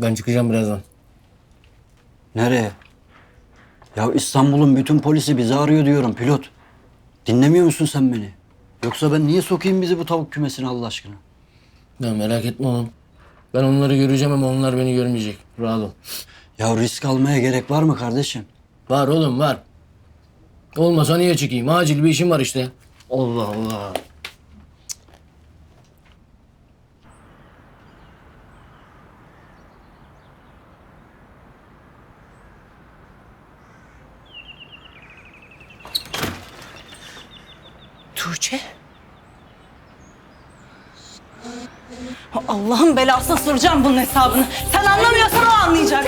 Ben çıkacağım birazdan. Nereye? Ya İstanbul'un bütün polisi bizi arıyor diyorum pilot. Dinlemiyor musun sen beni? Yoksa ben niye sokayım bizi bu tavuk kümesine Allah aşkına? Ya merak etme oğlum. Ben onları göreceğim ama onlar beni görmeyecek. Rahat ol. Ya risk almaya gerek var mı kardeşim? Var oğlum var. Olmasa niye çıkayım? Acil bir işim var işte. Allah Allah. Tuğçe. Allah'ın belasına soracağım bunun hesabını. Sen anlamıyorsan o anlayacak.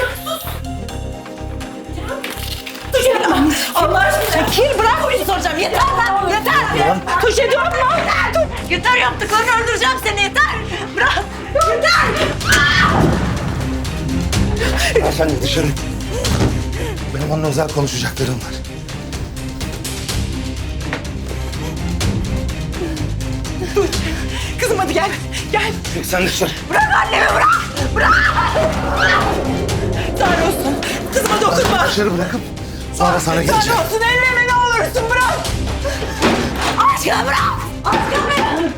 Tuğçe Allah aşkına. Çekil bırak onu soracağım. Yeter lan yeter. Tuğçe diyorum ya. Yeter. Yeter yaptıklarını öldüreceğim seni yeter. Bırak. Yeter. Efendim dışarı. Benim onunla özel konuşacaklarım var. Kızım hadi gel. Gel. Sen dışarı. Bırak annemi bırak. Bırak. Tanrı olsun. Kızıma dokunma. Dışarı bırakıp sonra sana geleceğim. Tanrı olsun elleme ne olursun bırak. Aşkım bırak. Aşkım bırak.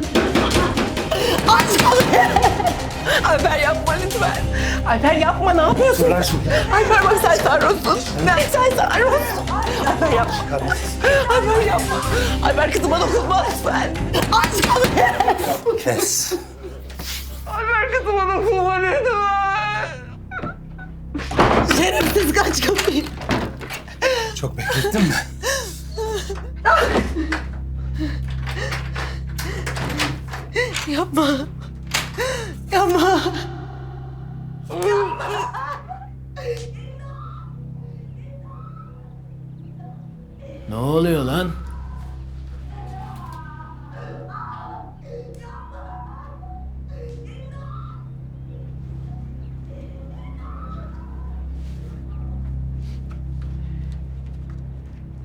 Aşkım Alper yapma lütfen. Alper yapma ne yapıyorsun? Bırak şunu. Alper bak sen sarhoşsun. Ben sen sarhoşsun. Alper yapma. Alper yapma. Alper kızıma dokunma lütfen. Aşkım Kes. Alper kızıma dokunma lütfen. Şerefsiz kaç kapıyı. Çok beklettin mi? Yapma. Ne oluyor lan?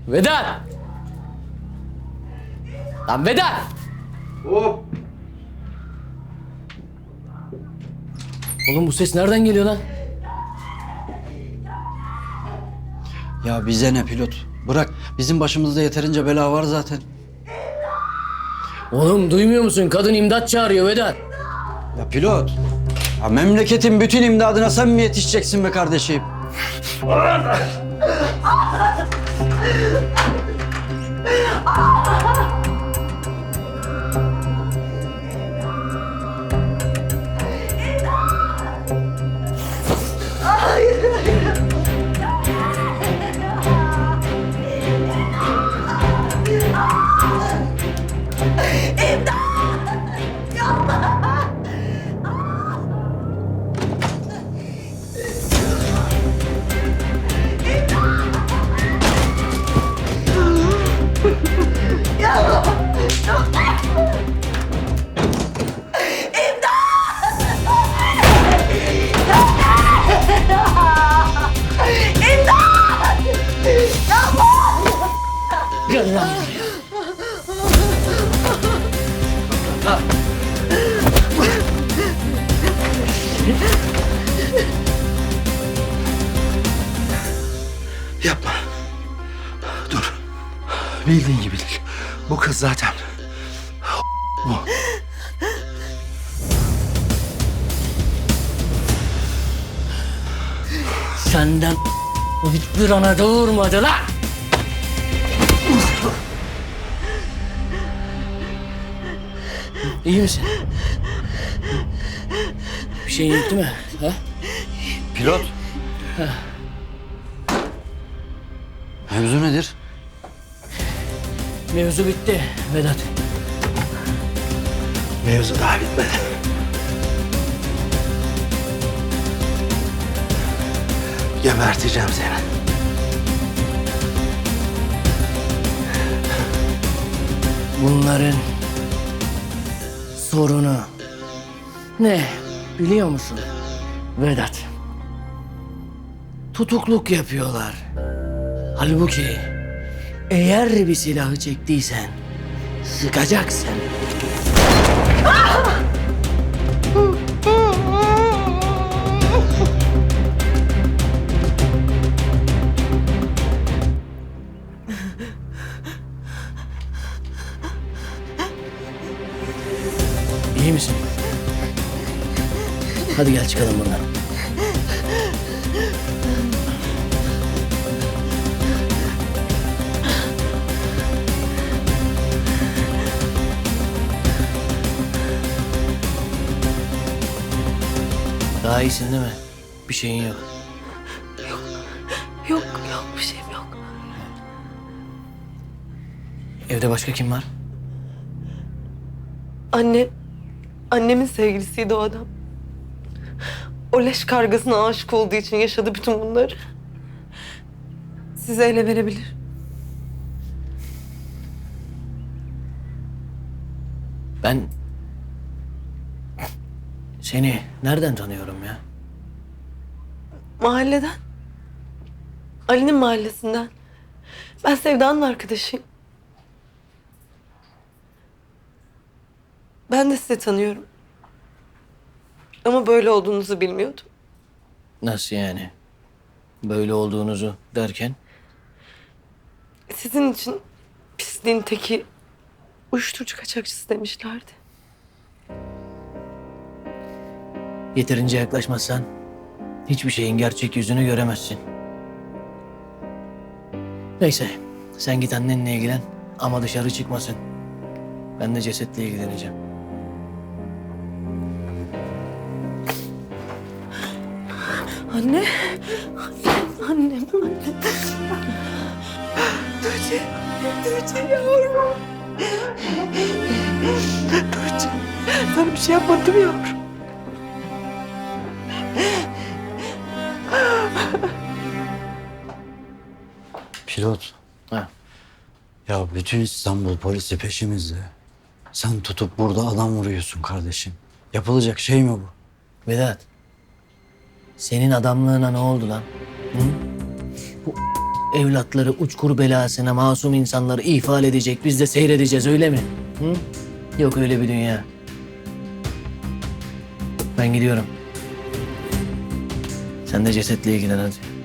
Vedat! Lan Vedat! Oğlum bu ses nereden geliyor lan? Ya bize ne pilot? Bırak bizim başımızda yeterince bela var zaten. Oğlum duymuyor musun? Kadın imdat çağırıyor Vedat. Ya pilot. Ya memleketin bütün imdadına sen mi yetişeceksin be kardeşim? Yapma. Dur. Bildiğin gibi değil. Bu kız zaten. Bu. Senden hiçbir ana doğurmadı lan. İyi misin? Bir şeyin yok değil mi? Pilot. Mevzu nedir? Mevzu bitti Vedat. Mevzu daha bitmedi. Geberteceğim seni. Bunların sorunu ne biliyor musun Vedat? tutukluk yapıyorlar. Halbuki eğer bir silahı çektiysen sıkacaksın. İyi misin? Hadi gel çıkalım buradan. Daha iyisin değil mi? Bir şeyin yok. Yok yok bir şeyim yok. Evde başka kim var? Anne, annemin sevgilisiydi o adam. O leş kargasına aşık olduğu için yaşadı bütün bunları. Size ele verebilir. Ben seni nereden tanıyorum ya? Mahalleden. Ali'nin mahallesinden. Ben Sevda'nın arkadaşıyım. Ben de sizi tanıyorum. Ama böyle olduğunuzu bilmiyordum. Nasıl yani? Böyle olduğunuzu derken? Sizin için pisliğin teki uyuşturucu kaçakçısı demişlerdi. Yeterince yaklaşmazsan hiçbir şeyin gerçek yüzünü göremezsin. Neyse sen git annenle ilgilen ama dışarı çıkmasın. Ben de cesetle ilgileneceğim. Anne. Annem, annem. Tuğçe, Tuğçe yavrum. Tuğçe, sana bir şey yapmadım yavrum. Pilot. Ha. Ya bütün İstanbul polisi peşimizde. Sen tutup burada adam vuruyorsun kardeşim. Yapılacak şey mi bu? Vedat. Senin adamlığına ne oldu lan? Hı? Bu evlatları uçkur belasına masum insanları ifade edecek. Biz de seyredeceğiz öyle mi? Hı? Yok öyle bir dünya. Ben gidiyorum. Sen de cesetle ilgilen hadi.